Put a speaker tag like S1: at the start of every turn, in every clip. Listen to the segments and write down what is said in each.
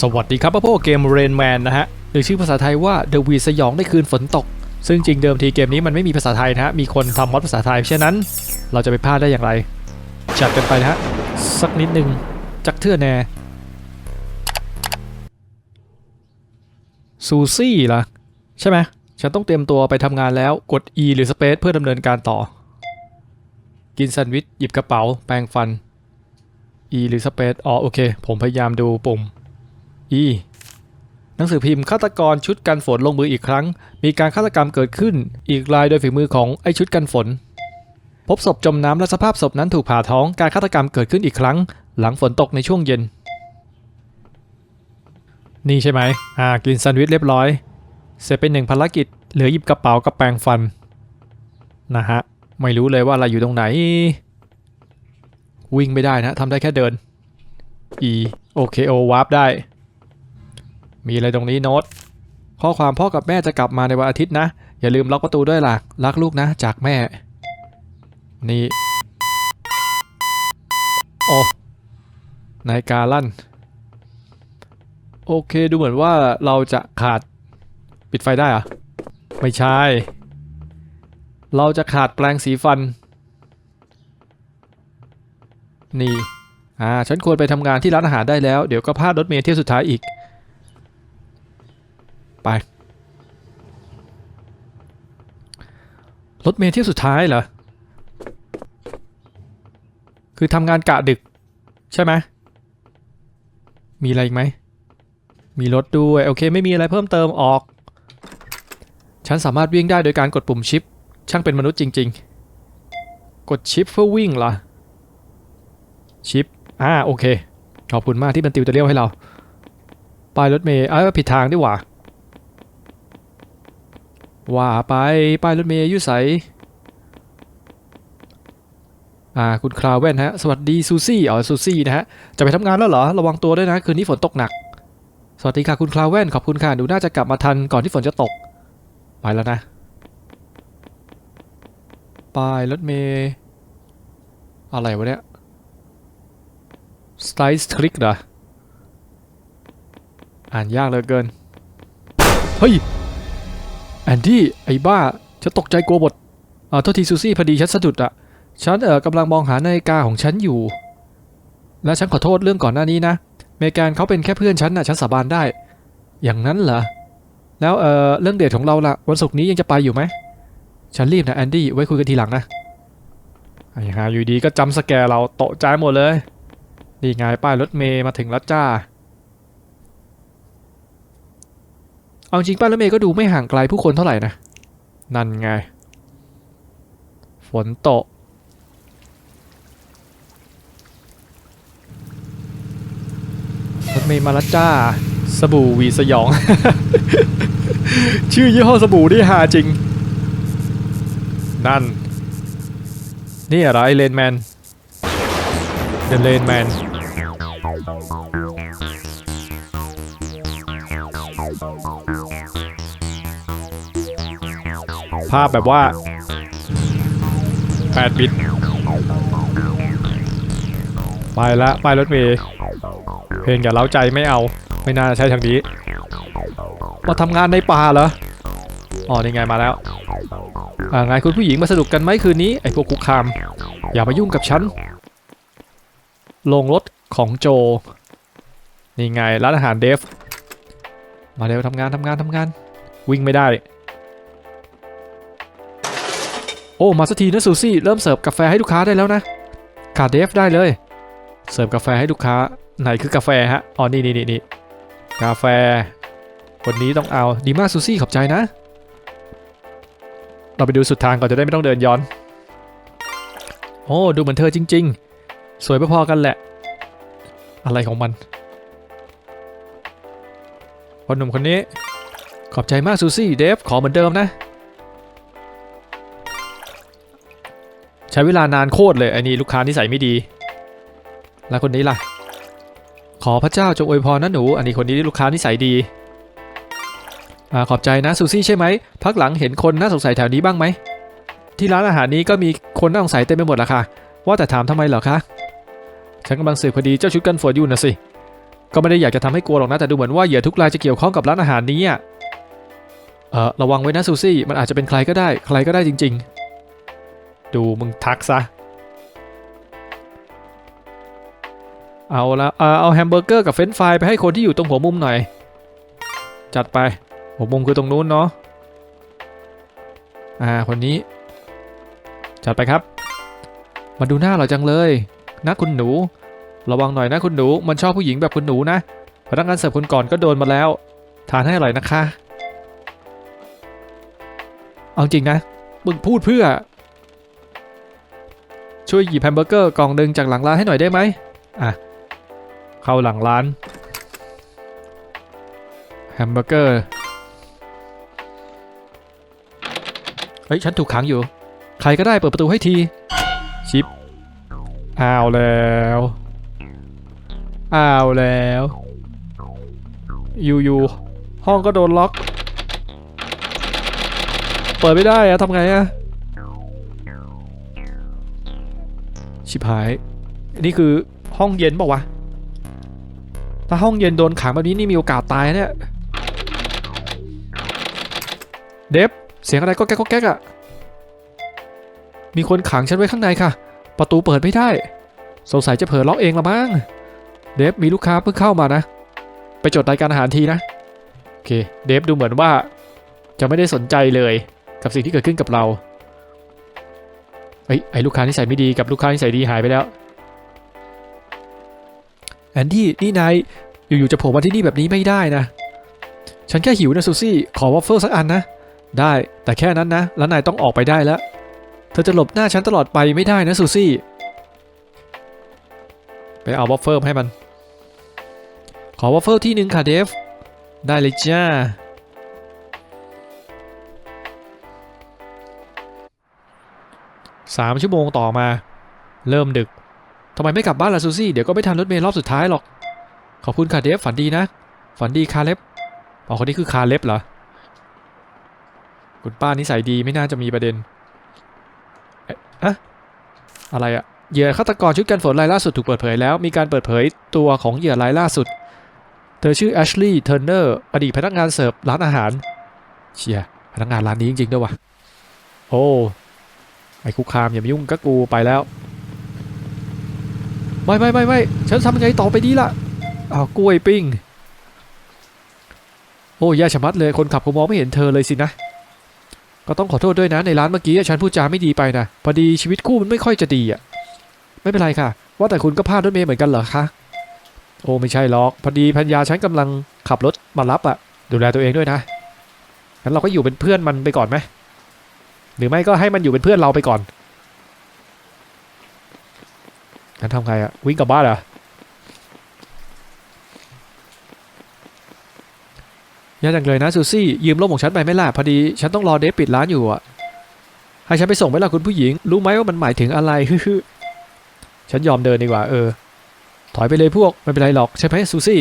S1: สวัสดีครับพ่อเกมเรนแมนนะฮะหรือชื่อภาษาไทยว่า The w e สยองในคืนฝนตก ซึ่งจริงเดิมทีเกมนี้มันไม่มีภาษาไทยนะฮะ มีคนทำมอดภาษาไทยเพราะฉะนั้น เราจะไปพลาดได้อย่างไร จัดกันไปนะฮะ สักนิดหนึ่งจักเทื่อแน่ซูซี่ล่ะ ใช่ไหมฉันต้องเตรียมตัวไปทำงานแล้วกด E หรือ Space เพื่อดำเนินการต่อ กินแซนด์วิชหยิบกระเป๋า แปรงฟัน E หรือ Space อ๋อโอเค ผมพยายามดูปุ่ม E หนังสือพิมพ์ฆาตกรชุดกันฝนลงมืออีกครั้ง มีการฆาตกรรมเกิดขึ้น อีกรายโดยฝีมือของไอชุดกันฝน พบศพจมน้ำและสภาพศพนั้นถูกผ่าท้องการฆาตกรรมเกิดขึ้นอีกครั้ง หลังฝนตกในช่วงเย็น นี่ใช่ไหมอ่ากินแซนด์วิชเรียบร้อย เสร็จเป็นหนึ่งภารกิจเหลือหยิบกระเป๋ากับแปรงฟันนะฮะไม่รู้เลยว่าอะไรอยู่ตรงไหน วิ่งไม่ได้นะทำได้แค่เดิน E โอเคโอวาร์ปได้ มีอะไรตรงนี้โน้ต ข้อความพ่อกับแม่จะกลับมาในวันอาทิตย์นะ อย่าลืมล็อกประตูด้วยล่ะรักลูกนะ จากแม่ นี่ โอ้นายกาลั่น โอเคดูเหมือนว่าเราจะขาดปิดไฟได้อะไม่ใช่ เราจะขาดแปรงสีฟัน นี่ อ่า ฉันควรไปทำงานที่ร้านอาหารได้แล้ว เดี๋ยวก็พลาดรถเมล์เที่ยวสุดท้ายอีก ไป รถเมล์เที่ยวสุดท้ายเหรอ คือทำงานกะดึก ใช่ไหม มีอะไรอีกไหม มีรถด้วย โอเค ไม่มีอะไรเพิ่มเติมออก ฉันสามารถวิ่งได้โดยการกดปุ่มชิป ช่างเป็นมนุษย์จริง ๆ กดชิปเพื่อวิ่งเหรอ ชิป อ่า โอเค ขอบคุณมากที่มันติวเตอร์เรียลให้เราป้ายรถเมย์เอ้ยผิดทางดีกว่า ว่าไปป้ายรถเมย์อยุใสอ่าคุณคราวแว่นฮะ สวัสดีซูซี่อ๋อซูซี่นะฮะ จะไปทำงานแล้วเหรอ ระวังตัวด้วยนะ คืนนี้ฝนตกหนัก สวัสดีค่ะคุณคราวแว่นขอบคุณค่ะดูน่าจะกลับมาทันก่อนที่ฝนจะตก ไปแล้วนะป้ายรถเมย์อะไรวะเนี่ยสไตล์ทริกเหรอ อ่านยากเหลือเกิน เฮ้ย แอนดี้ไอ้บ้าฉันตกใจกลัวหมดอ่าโทษทีซูซี่พอดีฉันสะดุดอะฉันเออกำลังมองหานาฬิกาของฉันอยู่ และฉันขอโทษเรื่องก่อนหน้านี้นะเมแกนเขาเป็นแค่เพื่อนฉันนะฉันสาบานได้ อย่างนั้นเหรอแล้วเออเรื่องเดทของเราล่ะวันศุกร์นี้ยังจะไปอยู่ไหมฉันรีบนะแอนดี้ไว้คุยกันทีหลังนะไอ้ห่าอยู่ดีก็จำสแกร์เราโตะใจหมดเลยนี่ไงป้ายรถเมย์มาถึงแล้วจ้า เอาจริงป้ารถเมย์ก็ดูไม่ห่างไกลผู้คนเท่าไหร่นะ นั่นไง ฝนตก รถเมย์มาล้วจ้า สบู่วีสยอง ชื่อยี่ห้อสบู่นี่ฮาจริง นั่น นี่อะไรเลนแมน เดนเลนแมน ภาพแบบว่า8บิต ไปละไปรถเมย์เพลงอย่าเล้าใจไม่เอา ไม่น่าใช่ทางนี้ มาทำงานในป่าเหรอ อ๋อ นี่ไงมาแล้วอ่าไงคุณผู้หญิงมาสนุกกันไหมคืนนี้ ไอ้พวกคุกคาม อย่ามายุ่งกับฉัน ลงรถของโจ นี่ไงร้านอาหารเดฟ มาเร็วทำงานทำงานทำงาน วิ่งไม่ได้ โอ้ มาสักทีนะซูซี่ เริ่มเสิร์ฟกาแฟให้ลูกค้าได้แล้วนะขาดเดฟได้เลย เสิร์ฟกาแฟให้ลูกค้า ไหนคือกาแฟฮะ อ๋อ นี่นี่นี่นี่กาแฟคนนี้ต้องเอา ดีมากซูซี่ ขอบใจนะ เราไปดูสุดทางก่อนจะได้ไม่ต้องเดินย้อน โอ้ ดูเหมือนเธอจริง ๆ สวยพอๆกันแหละ อะไรของมัน คนหนุ่มคนนี้ ขอบใจมากซูซี่เดฟขอเหมือนเดิมนะ ใช้เวลานานโคตรเลยไอ้นี่ลูกค้านิสัยไม่ดี แล้วคนนี้ล่ะ ขอพระเจ้าจงอวยพรนะหนู อันนี้คนนี้ลูกค้านิสัยดีอขอบใจนะซูซี่ใช่ไหมพักหลังเห็นคนน่าสงสัยแถวนี้บ้างไหม ที่ร้านอาหารนี้ก็มีคนน่าสงสัยเต็มไปหมดละค่ะ ว่าแต่ถามทำไมเหรอคะ ฉันกำลังสืบคดีเจ้าชุดกันฝนอยู่นะสิ ก็ไม่ได้อยากจะทำให้กลัวหรอกนะแต่ดูเหมือนว่าเหยื่อทุกรายจะเกี่ยวข้องกับร้านอาหารนี้อะเออระวังไว้นะซูซี่มันอาจจะเป็นใครก็ได้ ใครก็ได้จริง ๆ ดูมึงทักซะเอาละเอาแฮมเบอร์เกอร์กับเฟรนช์ฟรายไปให้คนที่อยู่ตรงหัวมุมหน่อย จัดไป หัวมุมคือตรงนู้นเนาะอ่าคนนี้ จัดไปครับ มาดูหน้าเราจังเลยนะคุณหนู ระวังหน่อยนะคุณหนู มันชอบผู้หญิงแบบคุณหนูนะ พนักงานเสิร์ฟคนก่อนก็โดนมาแล้ว ทานให้อร่อยนะคะ เอาจริงนะ มึงพูดเพื่อ ช่วยหยิบแฮมเบอร์เกอร์กล่องหนึ่งจากหลังร้านให้หน่อยได้ไหมอะ เข้าหลังร้าน แฮมเบอร์เกอร์ เฮ้ย ฉันถูกขังอยู่ ใครก็ได้เปิดประตูให้ที ชิป อ้าวแล้ว อ้าวแล้วอยู่ๆห้องก็โดนล็อก เปิดไม่ได้อะทำไงอะชิบหายนี่คือห้องเย็นเปล่าวะ ถ้าห้องเย็นโดนขังแบบนี้นี่มีโอกาสตายเนี่ย เดฟเสียงอะไรก็แก๊กก็แก๊กอะมีคนขังฉันไว้ข้างในค่ะ ประตูเปิดไม่ได้ สงสัยจะเผลอล็อกเองละมั้ง เดฟมีลูกค้าเพิ่งเข้ามานะ ไปจดรายการอาหารทีนะ โอเค เดฟดูเหมือนว่า จะไม่ได้สนใจเลยกับสิ่งที่เกิดขึ้นกับเราเอ้ไอ้ลูกค้าที่ใส่ไม่ดีกับลูกค้าที่ใส่ดีหายไปแล้วแอนดี้นี่นายอยู่ๆจะโผล่มาที่นี่แบบนี้ไม่ได้นะ ฉันแค่หิวนะซูซี่ ขอวอฟเฟิลสักอันนะ ได้แต่แค่นั้นนะ แล้วนายต้องออกไปได้แล้ว เธอจะหลบหน้าฉันตลอดไปไม่ได้นะซูซี่ ไปเอาวอฟเฟิลให้มัน อวอฟเฟิลที่หนึ่งค่ะเดฟ ได้เลยจ้า สามชั่วโมงต่อมา เริ่มดึก ทำไมไม่กลับบ้านล่ะซูซี่ เดี๋ยวก็ไม่ทันรถเมล์รอบสุดท้ายหรอก ขอบคุณค่ะเดฟ ฝันดีนะ ฝันดีคาเล็บอ๋อคนนี้คือคาเล็บเหรอ คุณป้านิสัยดีไม่น่าจะมีประเด็นอะอะไรอะเหยื่อฆาตกรชุดกันฝนรายล่าสุดถูกเปิดเผยแล้ว มีการเปิดเผยตัวของเหยื่อรายล่าสุด เธอชื่อแอชลีย์เทอร์เนอร์อดีตพนักงานเสิร์ฟร้านอาหาร เชียพนักงานร้านนี้จริงๆด้วยวะโอ้ไอ้คุกคามอย่ามายุ่งกับกูไปแล้ว ไม่ไม่ไม่ไม่ฉันทำไงต่อไปดีล่ะอ้าวกล้วยปิ้ง โอ้แย่ชะมัดเลยคนขับคงมองไม่เห็นเธอเลยสินะ ก็ต้องขอโทษด้วยนะในร้านเมื่อกี้ฉันพูดจาไม่ดีไปนะพอดีชีวิตคู่มันไม่ค่อยจะดีอะ ไม่เป็นไรค่ะ ว่าแต่คุณก็พลาดรถเมล์เหมือนกันเหรอคะ โอ้ไม่ใช่หรอกพอดีพัญญาฉันกำลังขับรถมารับอะดูแลตัวเองด้วยนะงั้นเราก็อยู่เป็นเพื่อนมันไปก่อนไหมหรือไม่ก็ให้มันอยู่เป็นเพื่อนเราไปก่อนงั้นทำไงอะวิ่งกลับบ้านเหรอแย่จังเลยนะซูซี่ยืมร่มของฉันไปไม่ล่ะพอดี ฉันต้องรอเดฟปิดร้านอยู่อะให้ฉันไปส่งไหมล่ะคุณผู้หญิง รู้ไหมว่ามันหมายถึงอะไรฮึๆฉันยอมเดินดีกว่าเออ ถอยไปเลยพวก ไม่เป็นไรหรอกใช่ไหมซูซี่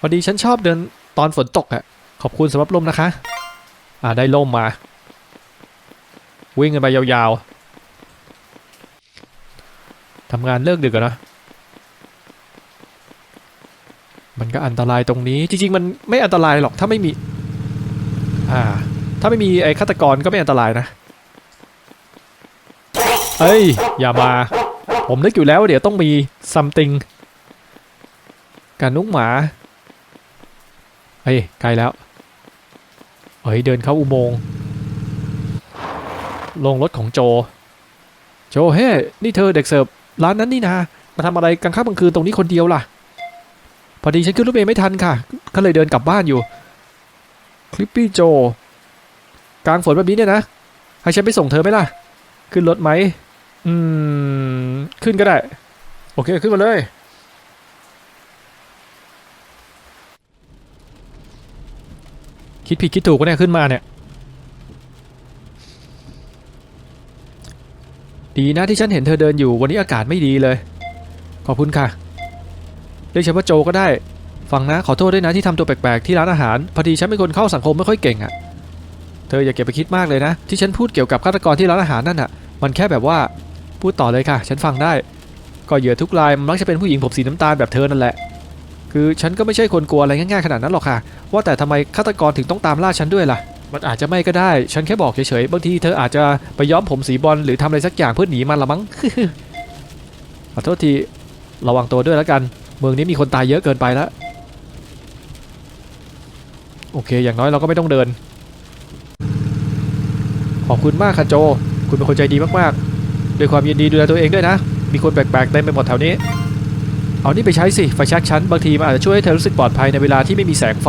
S1: พอดีฉันชอบเดินตอนฝนตกอะขอบคุณสำหรับร่มนะคะ อ่าได้ร่มมา วิ่งกันไปยาวๆทำงานเลิกดึกอะนะ มันก็อันตรายตรงนี้จริงๆ มันไม่อันตรายหรอกถ้าไม่มี อ่า ถ้าไม่มีไอ้ฆาตกรก็ไม่อันตรายนะ เอ้ย อย่ามา ผมนึกอยู่แล้วว่าเดี๋ยวต้องมี something การนุ้งหมาเอ้ยใกล้แล้วเฮ้ยเดินเข้าอุโมงค์ลงรถของโจ โจเฮ้นี่เธอเด็กเสิร์ฟร้านนั้นนี่นะมาทำอะไรกลางค่ำกลางคืนตรงนี้คนเดียวล่ะ พอดีฉันขึ้นรถเมล์ไม่ทันค่ะ ก็เลยเดินกลับบ้านอยู่ คลิปปี้โจ กลางฝนแบบนี้เนี่ยนะ ให้ฉันไปส่งเธอไหมล่ะ ขึ้นรถไหม อืม ขึ้นก็ได้ โอเค ขึ้นมาเลย คิดผิดคิดถูกก็เนี่ยขึ้นมาเนี่ย ดีนะที่ฉันเห็นเธอเดินอยู่วันนี้อากาศไม่ดีเลย ขอบคุณค่ะ เรียกฉันว่าโจก็ได้ ฟังนะ ขอโทษด้วยนะที่ทำตัวแปลกๆที่ร้านอาหาร พอดีฉันเป็นคนเข้าสังคมไม่ค่อยเก่งอะ่ะ เธออย่าเก็บไปคิดมากเลยนะ ที่ฉันพูดเกี่ยวกับฆาตกรที่ร้านอาหารนั่นอะ มันแค่แบบว่า พูดต่อเลยค่ะ ฉันฟังได้ ก็เหยื่อทุกรายมันมักจะเป็นผู้หญิงผมสีน้ำตาลแบบเธอนั่นแหละ คือฉันก็ไม่ใช่คนกลัวอะไรง่ายๆขนาดนั้นหรอกค่ะ ว่าแต่ทำไมฆาตกรถึงต้องตามล่าฉันด้วยล่ะ มันอาจจะไม่ก็ได้ ฉันแค่บอกเฉยๆ บางทีเธออาจจะไปย้อมผมสีบอลหรือทำอะไรสักอย่างเพื่อหนีมันละมั้ง ขอโทษที ระวังตัวด้วยแล้วกัน เมืองนี้มีคนตายเยอะเกินไปแล้ว โอเค อย่างน้อยเราก็ไม่ต้องเดิน ขอบคุณมากค่ะโจ คุณเป็นคนใจดีมากๆ ด้วยความยินดีดูแลตัวเองด้วยนะ มีคนแปลกๆเต็มไปหมดแถวนี้ เอานี่ไปใช้สิไฟแช็กชั้นบางทีมันอาจจะช่วยให้เธอรู้สึกปลอดภัยในเวลาที่ไม่มีแสงไฟ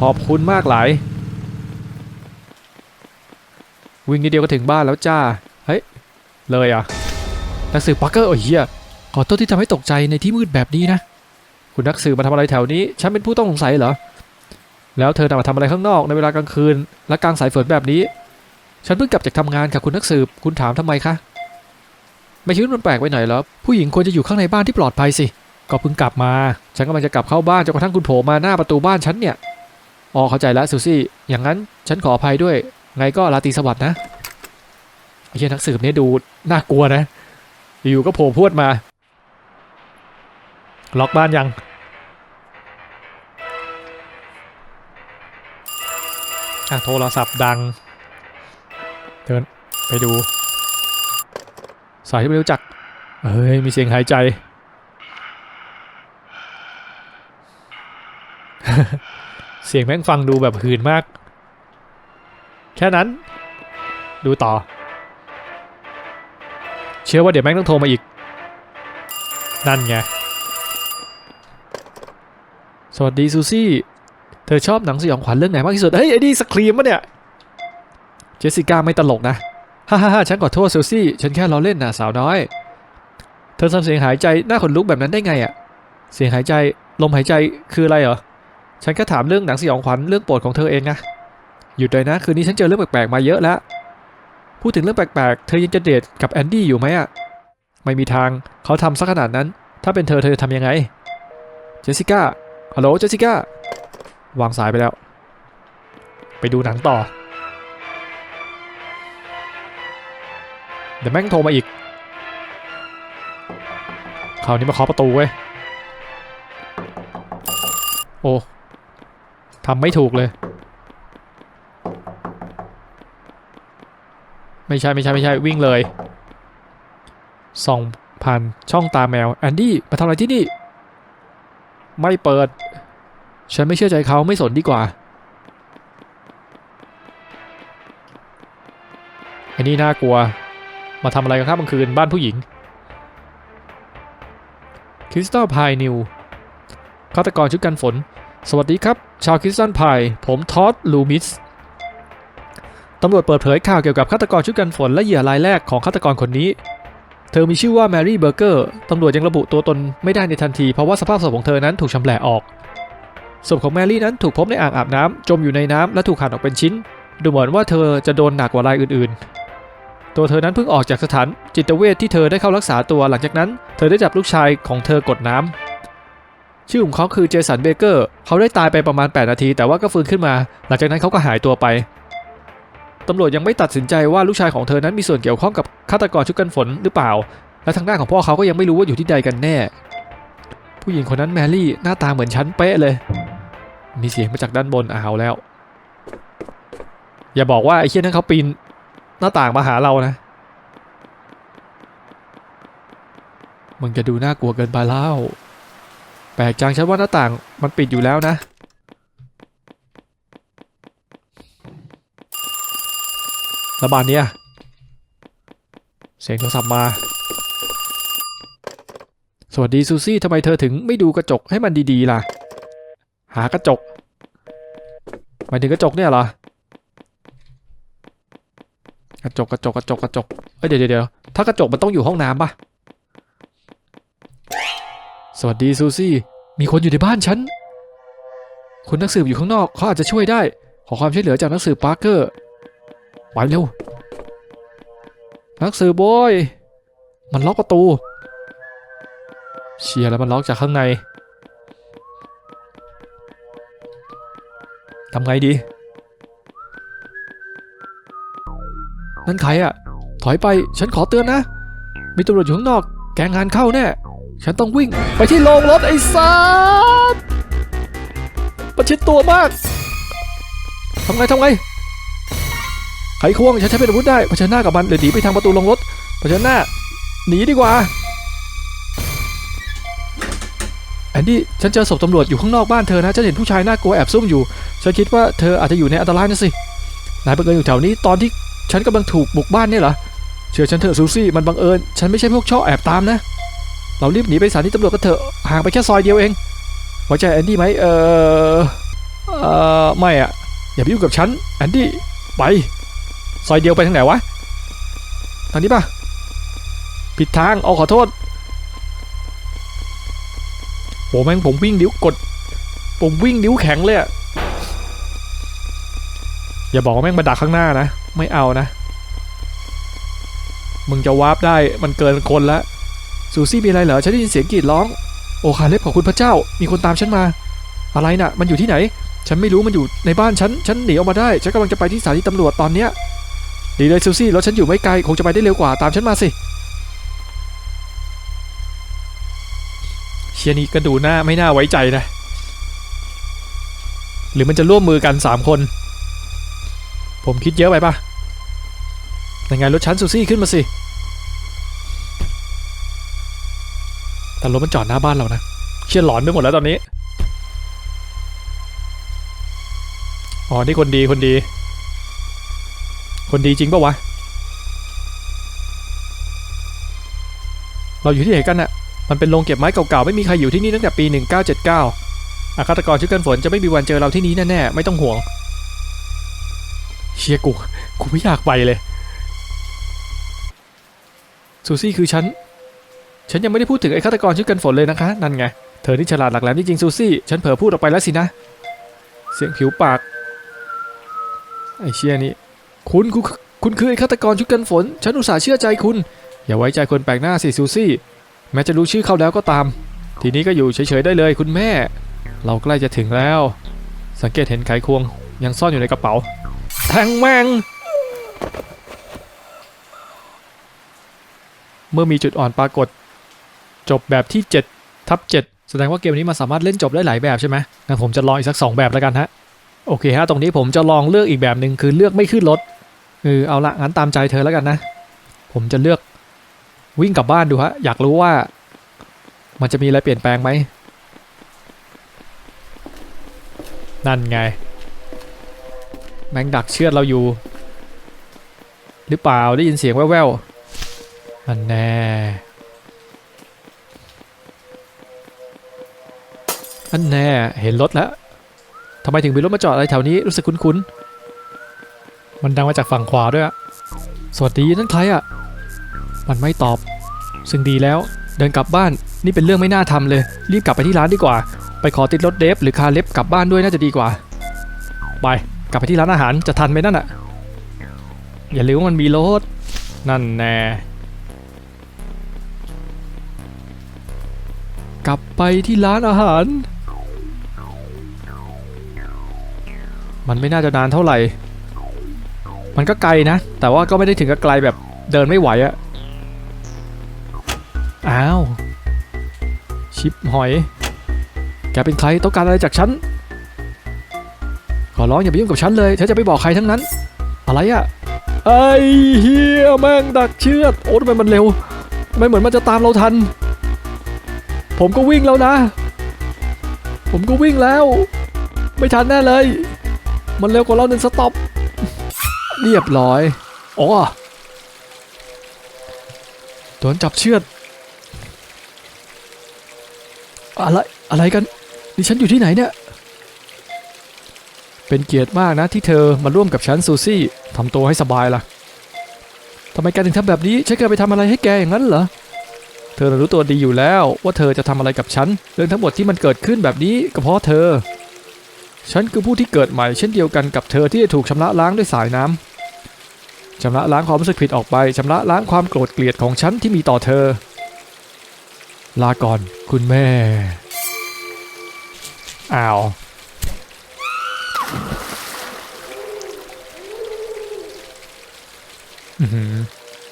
S1: ขอบคุณมากหลาย วิ่งนิดเดียวก็ถึงบ้านแล้วจ้า เฮ้ย เลยอะนักสืบปักเกอร์โอ้ยเหี้ยขอโทษที่ทำให้ตกใจในที่มืดแบบนี้นะ คุณนักสืบมาทำอะไรแถวนี้ ฉันเป็นผู้ต้องสงสัยเหรอ แล้วเธอมาทำอะไรข้างนอกในเวลากลางคืนและกลางสายฝนแบบนี้ ฉันเพิ่งกลับจากทำงานค่ะคุณนักสืบ คุณถามทำไมคะ ไม่คิดว่ามันแปลกไปหน่อยเหรอ ผู้หญิงควรจะอยู่ข้างในบ้านที่ปลอดภัยสิ ก็เพิ่งกลับมา ฉันกำลังจะกลับเข้าบ้านจนกระทั่งคุณโผล่มาหน้าประตูบ้านฉันเนี่ย อ๋อเข้าใจแล้วซูซี่ อย่างนั้นฉันขออภัยด้วย ไงก็ราตีสวัสดินะไอ้เหี้ยนักสืบเนี่ยดูน่ากลัวนะ อยู่ก็โผล่พวดมา ล็อกบ้านยัง อะโทรศัพท์ดัง เดินไปดู สายที่ไม่รู้จัก เฮ้ย มีเสียงหายใจ เสียงแม่งฟังดูแบบหืนมาก แค่นั้น ดูต่อ เชื่อว่าเดี๋ยวแม่งต้องโทรมาอีก นั่นไง สวัสดีซูซี่ เธอชอบหนังสยองขวัญเรื่องไหนมากที่สุด เฮ้ย ไอ้นี่สครีมปะเนี่ย เจสสิก้าไม่ตลกนะ ฮ่าฮ่าฮ่าฉันขอโทษเซูซี่ ฉันแค่ล้อเล่นนะสาวน้อย เธอทำเสียงหายใจหน้าขนลุกแบบนั้นได้ไงอะเสียงหายใจลมหายใจคืออะไรเหรอ ฉันแค่ถามเรื่องหนังสยองขวัญเรื่องโปรดของเธอเองนะ หยุดเลยนะ คืนนี้ฉันเจอเรื่องแปลกๆมาเยอะแล้ว พูดถึงเรื่องแปลกๆ เธอยังจะเดทกับแอนดี้อยู่ไหมอะไม่มีทางเขาทำซะขนาดนั้น ถ้าเป็นเธอเธอจะทำยังไง เจสสิก้า ฮัลโหลเจสสิก้า วางสายไปแล้ว ไปดูหนังต่อ เดี๋ยวแม่งโทรมาอีกคราวนี้มาเคาะประตูเว้ย โอ้ทำไม่ถูกเลย ไม่ใช่ไม่ใช่ไม่ใช่วิ่งเลยส่องผ่านช่องตาแมวแอนดี้มาทำอะไรที่นี่ ไม่เปิด ฉันไม่เชื่อใจเขาไม่สนดีกว่าอันนี้น่ากลัว มาทำอะไรกันครับกลางคืนบ้านผู้หญิงคริสตัลพายนิวฆาตกรชุดกันฝน สวัสดีครับ ชาวคริสตัลพายผมทอดลูมิสตำรวจเปิดเผยข่าวเกี่ยวกับฆาตกรชุดกันฝนและเหยื่อรายแรกของฆาตกรคนนี้ เธอมีชื่อว่าแมรี่เบอร์เกอร์ ตำรวจยังระบุตัวตนไม่ได้ในทันที เพราะว่าสภาพศพของเธอนั้นถูกชำแหละออก ศพของแมรี่นั้นถูกพบในอ่างอาบน้ำจมอยู่ในน้ำและถูกหั่นออกเป็นชิ้น ดูเหมือนว่าเธอจะโดนหนักกว่ารายอื่นๆ ตัวเธอนั้นเพิ่งออกจากสถานจิตเวชที่เธอได้เข้ารักษาตัวหลังจากนั้น เธอได้จับลูกชายของเธอกดน้ำชื่อของเขาคือเจสันเบเกอร์ เขาได้ตายไปประมาณ 8 นาที แต่ว่าก็ฟื้นขึ้นมา หลังจากนั้นเขาก็หายตัวไปตำรวจยังไม่ตัดสินใจว่าลูกชายของเธอนั้นมีส่วนเกี่ยวข้องกับฆาตกรชุดกันฝนหรือเปล่า และทางด้านของพ่อเขาก็ยังไม่รู้ว่าอยู่ที่ใดกันแน่ ผู้หญิงคนนั้นแมรี่หน้าตาเหมือนฉันเป๊ะเลย มีเสียงมาจากด้านบนอ้าวแล้ว อย่าบอกว่าไอ้เชี่ยนั้นเขาปีน หน้าต่างมาหาเรานะมึงจะดูน่ากลัวเกินไปแล้ว แปลกจังฉันว่าหน้าต่างมันปิดอยู่แล้วนะแล้วบานเนี้ยเสียงโทรศัพท์มา สวัสดีซูซี่ทำไมเธอถึงไม่ดูกระจกให้มันดีๆล่ะ หากระจกหมายถึงกระจกเนี่ยเหรอ กระจกกระจกกระจกกระจกเอ้ยเดี๋ยวเดี๋ยวถ้ากระจกมันต้องอยู่ห้องน้ำปะสวัสดีซูซี่ มีคนอยู่ในบ้านฉัน คุณนักสืบอยู่ข้างนอกเขาอาจจะช่วยได้ ขอความช่วยเหลือจากนักสืบปาร์เกอร์ไปเร็ว นักสืบบอย มันล็อกประตู เชียร์แล้วมันล็อกจากข้างในทำไงดี นั่นใครอะถอยไปฉันขอเตือนนะ มีตำรวจอยู่ข้างนอก แกงงานเข้าแน่ ฉันต้องวิ่งไปที่โรงรถไอ้สัสประชิดตัวมากทำไงทำไงไขควงฉันใช้เป็นอาวุธได้เผชิญหน้ากับมันหรือหนีไปทางประตูลงรถเผชิญหน้าหนีดีกว่าแอนดี้ฉันเจอศพตำรวจอยู่ข้างนอกบ้านเธอนะฉันเห็นผู้ชายน่ากลัวแอบซุ่มอยู่ ฉันคิดว่าเธออาจจะอยู่ในอันตรายนะสินายบังเอิญอยู่แถวนี้ตอนที่ ฉันกำลังถูกบุกบ้านเนี่ยเหรอ เชื่อฉันเถอะซูซี่ มันบังเอิญ ฉันไม่ใช่พวกชอบแอบตามนะ เรารีบหนีไปสถานีตำรวจกันเถอะ ห่างไปแค่ซอยเดียวเองไว้ใจแอนดี้ไหมเออเออไม่อะอย่าไปยุ่งกับฉัน แอนดี้ ไป ซอยเดียวไปทางไหนวะ ทางนี้ป่ะผิดทาง เอาขอโทษโหแม่งผมวิ่งนิ้วกด ผมวิ่งนิ้วแข็งเลยอะอย่าบอกว่าแม่งมาดักข้างหน้านะ ไม่เอานะ มึงจะวาร์ปได้มันเกินคนละซูซี่มีอะไรเหรอฉันได้ยินเสียงกรีดร้อง โอคาเล็บขอบคุณพระเจ้า มีคนตามฉันมา อะไรน่ะ มันอยู่ที่ไหน ฉันไม่รู้มันอยู่ในบ้านฉัน ฉันหนีออกมาได้ ฉันกำลังจะไปที่สถานีตำรวจตอนเนี้ยดีเลยซูซี่รถฉันอยู่ไม่ไกลคงจะไปได้เร็วกว่าตามฉันมาสิเชียร์นี่ก็ดูหน้าไม่น่าไว้ใจนะ หรือมันจะร่วมมือกันสามคน ผมคิดเยอะไปปะยังไงรถฉันซูซี่ขึ้นมาสิ แต่รถมันจอดหน้าบ้านเรานะ เชี่ยหลอนไปหมดแล้วตอนนี้ อ๋อ นี่คนดีคนดี คนดีจริงปะวะ เราอยู่ที่ไหนกันอะมันเป็นโรงเก็บไม้เก่าๆ ไม่มีใครอยู่ที่นี่ตั้งแต่ปี 1979อาฆาตกรชุดกันฝนจะไม่มีวันเจอเราที่นี้แน่ๆ ไม่ต้องห่วง เชียกูกูไม่อยากไปเลย ซูซี่คือฉัน ฉันยังไม่ได้พูดถึงไอ้ฆาตกรชุดกันฝนเลยนะคะ นั่นไง เธอที่ฉลาดหลักแหลมจริงๆซูซี่ ฉันเผลอพูดออกไปแล้วสินะ เสียงผิวปาก ไอ้เชี่ยนี่ คุณคุณคุณคือไอ้ฆาตกรชุดกันฝน ฉันอุตส่าห์เชื่อใจคุณ อย่าไว้ใจคนแปลกหน้าสิซูซี่ แม้จะรู้ชื่อเขาแล้วก็ตาม ทีนี้ก็อยู่เฉยๆได้เลยคุณแม่ เราใกล้จะถึงแล้ว สังเกตเห็นไขควงยังซ่อนอยู่ในกระเป๋า แทงแมงเมื่อมีจุดอ่อนปรากฏ จบแบบที่7ทับ7แสดงว่าเกมนี้มันสามารถเล่นจบได้หลายแบบใช่ไหมงั้นผมจะลองอีกสัก 2 แบบแล้วกันฮะ โอเคฮะ ตรงนี้ผมจะลองเลือกอีกแบบหนึ่งคือเลือกไม่ขึ้นรถเออเอาละงั้นตามใจเธอแล้วกันนะ ผมจะเลือกวิ่งกลับบ้านดูฮะ อยากรู้ว่า มันจะมีอะไรเปลี่ยนแปลงไหมนั่นไง แมงดักเชือดเราอยู่ หรือเปล่าได้ยินเสียงแว่วๆอันแน่อันแน่เห็นรถแล้วทำไมถึงมีรถมาจอดอะไรแถวนี้รู้สึกคุ้นๆ มันดังมาจากฝั่งขวาด้วยอะสวัสดีนั่นใครอะมันไม่ตอบ ซึ่งดีแล้ว เดินกลับบ้านนี่เป็นเรื่องไม่น่าทำเลย รีบกลับไปที่ร้านดีกว่า ไปขอติดรถเดฟหรือคาเล็บกลับบ้านด้วยน่าจะดีกว่า ไป กลับไปที่ร้านอาหารจะทันไหมนั่นอะอย่าลืมว่ามันมีรถนั่นแน่กลับไปที่ร้านอาหาร มันไม่น่าจะนานเท่าไหร่ มันก็ไกลนะ แต่ว่าก็ไม่ได้ถึงกับไกลแบบเดินไม่ไหวอะอ้าว ชิปหอย แกเป็นใครต้องการอะไรจากฉัน ขอร้องอย่าไปยุ่งกับฉันเลยฉันจะไม่บอกใครทั้งนั้น อะไรอะไอ้เฮียแม่งดักเชือดโอ้ทำไมมันเร็วไม่เหมือนมันจะตามเราทัน ผมก็วิ่งแล้วนะ ผมก็วิ่งแล้ว ไม่ทันแน่เลย มันเร็วกว่าเราหนึ่งสต็อปเรียบร้อยอ๋อโดนจับเชือดอะไรอะไรกันดิฉันอยู่ที่ไหนเนี่ย เป็นเกียรติมากนะที่เธอมาร่วมกับฉันซูซี่ทำตัวให้สบายล่ะทำไมแกถึงทำแบบนี้ฉันเคยไปทำอะไรให้แกอย่างนั้นเหรอเธอรู้ตัวดีอยู่แล้วว่าเธอจะทำอะไรกับฉัน เรื่องทั้งหมดที่มันเกิดขึ้นแบบนี้ก็เพราะเธอ ฉันคือผู้ที่เกิดใหม่เช่นเดียวกันกับเธอที่ถูกชำระล้างด้วยสายน้ำชำระล้างความรู้สึกผิดออกไปชำระล้างความโกรธเกลียดของฉันที่มีต่อเธอ ลาก่อน คุณแม่อ้าว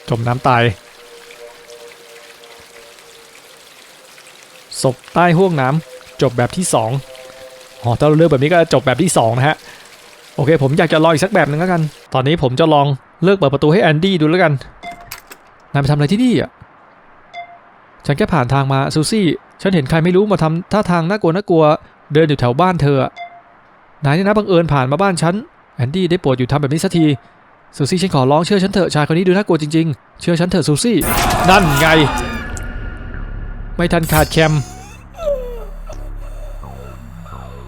S1: จมน้ำตาย ศพใต้ห้วงน้ำจบแบบที่สองอ๋อถ้าเราเลือกแบบนี้ก็จบแบบที่สองนะฮะ โอเค ผมอยากจะลองอีกสักแบบหนึ่งแล้วกัน ตอนนี้ผมจะลองเลิกเปิดประตูให้แอนดี้ดูแล้วกัน นายไปทำอะไรที่นี่อะ ฉันแค่ผ่านทางมาซูซี่ ฉันเห็นใครไม่รู้มาทำท่าทางน่ากลัวน่ากลัว เดินอยู่แถวบ้านเธออะ นายเนี่ยนะบังเอิญผ่านมาบ้านฉันแอนดี้ได้โปรดอยู่ทำแบบนี้สักทีซูซี่ฉันขอร้องเชื่อฉันเถอะชายคนนี้ดูน่ากลัวจริงๆ เชื่อฉันเถอะซูซี่ นั่นไง ไม่ทันขาดแคม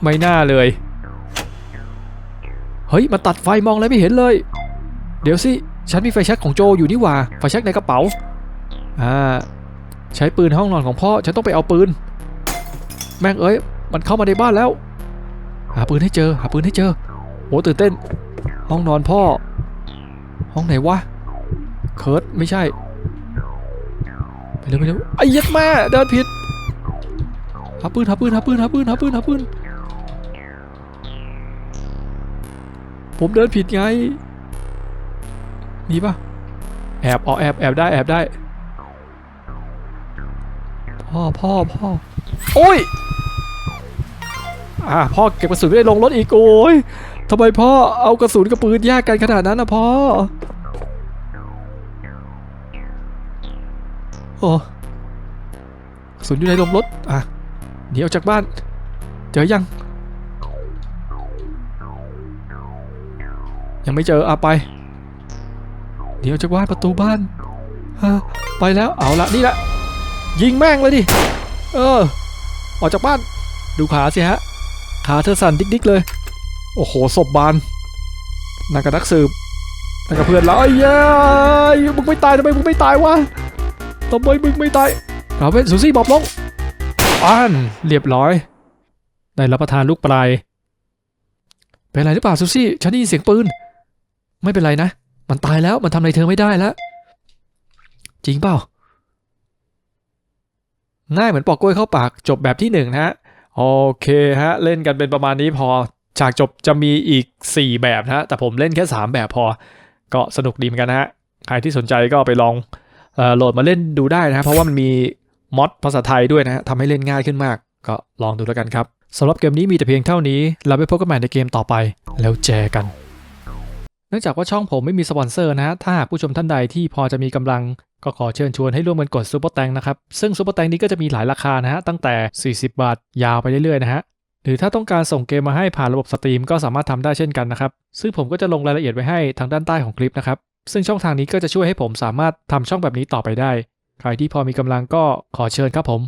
S1: ไม่น่าเลย เฮ้ยมาตัดไฟมองอะไรไม่เห็นเลย เดี๋ยวสิ ฉันมีไฟแช็กของโจอยู่นี่หว่า ไฟแช็กในกระเป๋า อ่า ใช้ปืนห้องนอนของพ่อ ฉันต้องไปเอาปืน แม่งเอ้ย มันเข้ามาในบ้านแล้ว หาปืนให้เจอ หาปืนให้เจอโอ้ตื่นเต้น ห้องนอนพ่อ ห้องไหนวะ เคิร์ดไม่ใช่ ไปเร็วไปเร็วไอ้ยัดแม่เดินผิด หาปืนหาปืนหาปืนหาปืนหาปืนหาปืน ผมเดินผิดไงนี่ปะแอบอ๋อแอบแอบได้แอบได้ พ่อพ่อพ่อโอ้ย อ่าพ่อเก็บกระสุนไว้ในโรงรถอีกโอ้ยทำไมพ่อเอากระสุนกับปืนแยกกันขนาดนั้นนะพ่อโอ้กระสุนอยู่ในโรงรถอะหนีออกจากบ้าน เจอยัง ยังไม่เจออะไปเดี๋ยวจะวาดประตูบ้านฮะไปแล้วเอาละนี่ละ ยิงแม่งเลยดิ เออ ออกจากบ้าน ดูขาสิฮะ ขาเธอสั่นดิกๆเลย โอ้โหศพบานนักกับนักสืบนักกับเพื่อนแล้วไอ้เย้ยมึงไม่ตายทำไมมึงไม่ตายวะทำไมมึงไม่ตายเอาเป็นซูซี่บอบลงอ่านเรียบร้อย ได้รับประทานลูกปลายเป็นไรหรือเปล่าซูซี่ฉันได้ยินเสียงปืน ไม่เป็นไรนะ มันตายแล้วมันทำอะไรเธอไม่ได้แล้ว จริงเปล่าง่ายเหมือนปอกกล้วยเข้าปากจบแบบที่หนึ่งนะฮะ โอเคฮะ เล่นกันเป็นประมาณนี้พอฉากจบจะมีอีก 4 แบบนะฮะแต่ผมเล่นแค่ 3 แบบพอ ก็สนุกดีเหมือนกันนะฮะ ใครที่สนใจก็ไปลองโหลดมาเล่นดูได้นะฮะเพราะว่ามันมีมอดภาษาไทยด้วยนะฮะทำให้เล่นง่ายขึ้นมาก ก็ลองดูแล้วกันครับสำหรับเกมนี้มีแต่เพียงเท่านี้ เราไปพบกันใหม่ในเกมต่อไป แล้วเจอกัน เนื่องจากว่าช่องผมไม่มีสปอนเซอร์นะฮะ ถ้าหากผู้ชมท่านใดที่พอจะมีกำลัง ก็ขอเชิญชวนให้ร่วมกันกดซูเปอร์แตงนะครับ ซึ่งซูเปอร์แตงนี้ก็จะมีหลายราคานะฮะ ตั้งแต่ 40 บาท ยาวไปเรื่อยๆนะฮะ หรือถ้าต้องการส่งเกมมาให้ผ่านระบบสตรีมก็สามารถทำได้เช่นกันนะครับ ซึ่งผมก็จะลงรายละเอียดไว้ให้ทางด้านใต้ของคลิปนะครับ ซึ่งช่องทางนี้ก็จะช่วยให้ผมสามารถทำช่องแบบนี้ต่อไปได้ ใครที่พอมีกำลังก็ขอเชิญครับผม